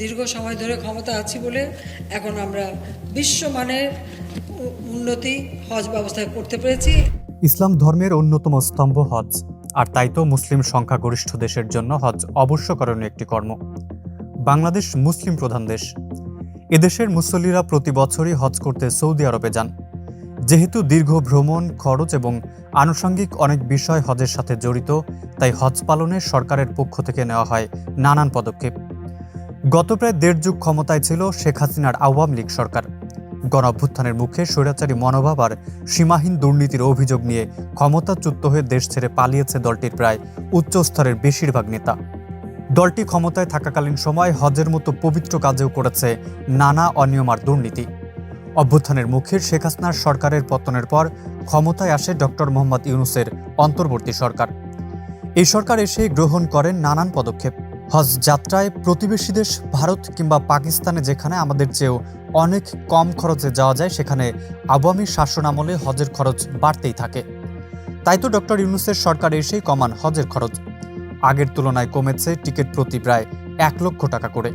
দীর্ঘ সময় ধরে ক্ষমতা আছি বলে এখন আমরা বিশ্বমানের উন্নতি, হজ ব্যবস্থা করতে পেরেছি। ইসলাম ধর্মের অন্যতম স্তম্ভ হজ, আর তাই তো মুসলিম সংখ্যাগরিষ্ঠ দেশের জন্য হজ অবশ্যকরণীয় একটি কর্ম। বাংলাদেশ মুসলিম প্রধান দেশ। এদেশের মুসল্লিরা প্রতি বছরই হজ করতে সৌদি আরবে যান। যেহেতু দীর্ঘ ভ্রমণ, খরচ এবং আনুষঙ্গিক অনেক বিষয় হজের সাথে জড়িত, তাই হজ পালনে সরকারের পক্ষ থেকে নেওয়া হয় নানান পদক্ষেপ। গত প্রায় দেড় যুগ ক্ষমতায় ছিল শেখ হাসিনার আওয়ামী লীগ সরকার। গণ অভ্যুত্থানের মুখে স্বৈরাচারী মনোভাব আর সীমাহীন দুর্নীতির অভিযোগ নিয়ে ক্ষমতাচ্যুত হয়ে দেশ ছেড়ে পালিয়েছে দলটির প্রায় উচ্চ স্তরের বেশিরভাগ নেতা। দলটি ক্ষমতায় থাকাকালীন সময় হজের মতো পবিত্র কাজেও করেছে নানা অনিয়ম আর দুর্নীতি। অভ্যুত্থানের মুখে শেখ হাসিনার সরকারের পতনের পর ক্ষমতায় আসে ডক্টর মোহাম্মদ ইউনুসের অন্তর্বর্তী সরকার। এই সরকার এসে গ্রহণ করেন নানান পদক্ষেপ। হজ যাত্রায় প্রতিবেশী দেশ ভারত কিংবা পাকিস্তানে যেখানে আমাদের চেয়েও অনেক কম খরচে যাওয়া যায়, সেখানে আওয়ামী শাসন আমলে হজের খরচ বাড়তেই থাকে। তাই তো ডক্টর ইউনুসের সরকার এসেই কমান হজের খরচ। আগের তুলনায় কমেছে টিকিট প্রতি প্রায় এক লক্ষ টাকা করে।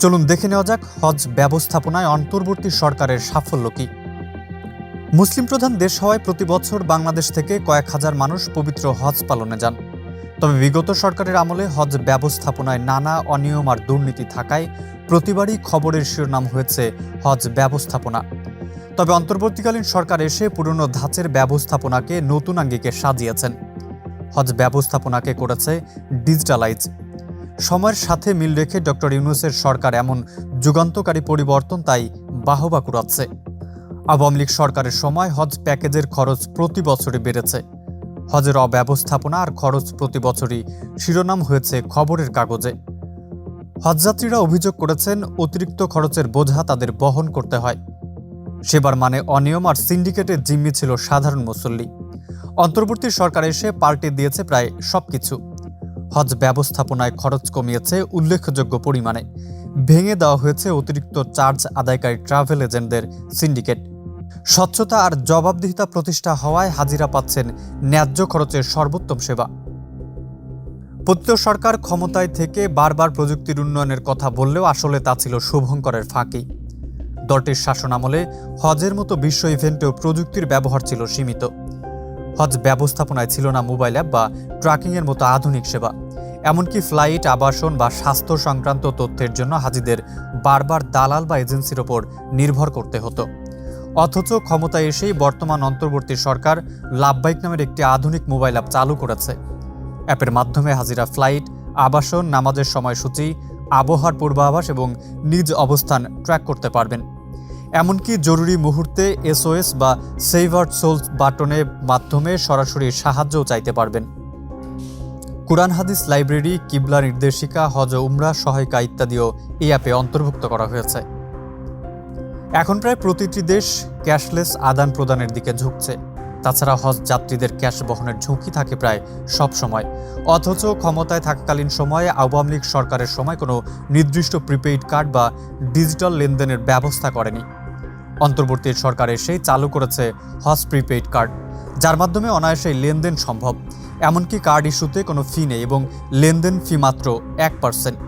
চলুন দেখে নেওয়া যাক হজ ব্যবস্থাপনায় অন্তর্বর্তী সরকারের সাফল্য কি। মুসলিম প্রধান দেশ হওয়ায় প্রতি বছর বাংলাদেশ থেকে কয়েক হাজার মানুষ পবিত্র হজ পালনে যান। তবে বিগত সরকারের আমলে হজ ব্যবস্থাপনায় নানা অনিয়ম আর দুর্নীতি থাকায় প্রতিবারই খবরের শিরোনাম হয়েছে হজ ব্যবস্থাপনা। তবে অন্তর্বর্তীকালীন সরকার এসে পুরনো ধাঁচের ব্যবস্থাপনাকে নতুন আঙ্গিকে সাজিয়েছেন। হজ ব্যবস্থাপনাকে করেছে ডিজিটালাইজ। সময়ের সাথে মিল রেখে ডক্টর ইউনুসের সরকার এমন যুগান্তকারী পরিবর্তন তাই বাহবা কুড়াচ্ছে। আওয়ামী লীগ সরকারের সময় হজ প্যাকেজের খরচ প্রতি বছরই বেড়েছে। হজের অব্যবস্থাপনা আর খরচ প্রতি বছরই শিরোনাম হয়েছে খবরের কাগজে। হজযাত্রীরা অভিযোগ করেছেন, অতিরিক্ত খরচের বোঝা তাদের বহন করতে হয়। সেবার মানে অনিয়ম আর সিন্ডিকেটের জিম্মি ছিল সাধারণ মুসল্লি। অন্তর্বর্তী সরকার এসে পাল্টে দিয়েছে প্রায় সবকিছু। হজ ব্যবস্থাপনায় খরচ কমিয়েছে উল্লেখযোগ্য পরিমাণে। ভেঙে দেওয়া হয়েছে অতিরিক্ত চার্জ আদায়কারী ট্রাভেল এজেন্টদের সিন্ডিকেট। স্বচ্ছতা আর জবাবদিহিতা প্রতিষ্ঠা হওয়ায় হাজিরা পাচ্ছেন ন্যায্য খরচের সর্বোত্তম সেবা। পতিত সরকার ক্ষমতায় থেকে বারবার প্রযুক্তির উন্নয়নের কথা বললেও আসলে তা ছিল শুভঙ্করের ফাঁকি। দলটির শাসন আমলে হজের মতো বিশ্ব ইভেন্টেও প্রযুক্তির ব্যবহার ছিল সীমিত। হজ ব্যবস্থাপনায় ছিল না মোবাইল অ্যাপ বা ট্র্যাকিংয়ের মতো আধুনিক সেবা। এমনকি ফ্লাইট, আবাসন বা স্বাস্থ্য সংক্রান্ত তথ্যের জন্য হাজিদের বারবার দালাল বা এজেন্সির ওপর নির্ভর করতে হতো। অথচ ক্ষমতায় এসেই বর্তমান অন্তর্বর্তী সরকার লাভবাইক নামের একটি আধুনিক মোবাইল অ্যাপ চালু করেছে। অ্যাপের মাধ্যমে হাজিরা ফ্লাইট, আবাসন, নামাজের সময়সূচি, আবহাওয়ার পূর্বাভাস এবং নিজ অবস্থান ট্র্যাক করতে পারবেন। এমনকি জরুরি মুহূর্তে এসওএস বা আউট সোলস বাটনের মাধ্যমে সরাসরি সাহায্যও চাইতে পারবেন। কুরআন, হাদিস, লাইব্রেরি, কিবলা, নির্দেশিকা, হজ, উমরা, সহায়িকা ইত্যাদিও এই অ্যাপে অন্তর্ভুক্ত করা হয়েছে। এখন প্রায় প্রতিটি দেশ ক্যাশলেস আদান প্রদানের দিকে ঝুঁকছে। তাছাড়া হজ যাত্রীদের ক্যাশ বহনের ঝুঁকি থাকে প্রায় সব সময়। অথচ ক্ষমতায় থাকাকালীন সময়ে আওয়ামী লীগ সরকারের সময় কোনো নির্দিষ্ট প্রিপেইড কার্ড বা ডিজিটাল লেনদেনের ব্যবস্থা করেনি। অন্তর্বর্তী সরকার এসেই চালু করেছে হজ প্রিপেইড কার্ড, যার মাধ্যমে অনায়াসেই লেনদেন সম্ভব। এমনকি কার্ড ইস্যুতে কোনো ফি নেই এবং লেনদেন ফি মাত্র এক পার্সেন্ট।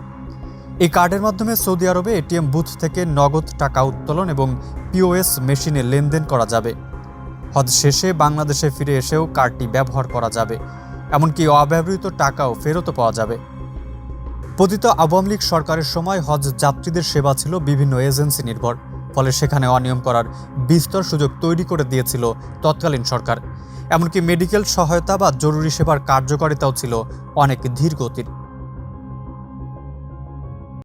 এই কার্ডের মাধ্যমে সৌদি আরবে এটিএম বুথ থেকে নগদ টাকা উত্তোলন এবং পিওএস মেশিনে লেনদেন করা যাবে। হজ শেষে বাংলাদেশে ফিরে এসেও কার্ডটি ব্যবহার করা যাবে, এমনকি অব্যবহৃত টাকাও ফেরত পাওয়া যাবে। পতিত আওয়ামী লীগ সরকারের সময় হজ যাত্রীদের সেবা ছিল বিভিন্ন এজেন্সি নির্ভর, ফলে সেখানে অনিয়ম করার বিস্তর সুযোগ তৈরি করে দিয়েছিল তৎকালীন সরকার। এমনকি মেডিকেল সহায়তা বা জরুরি সেবার কার্যকারিতাও ছিল অনেক ধীর গতির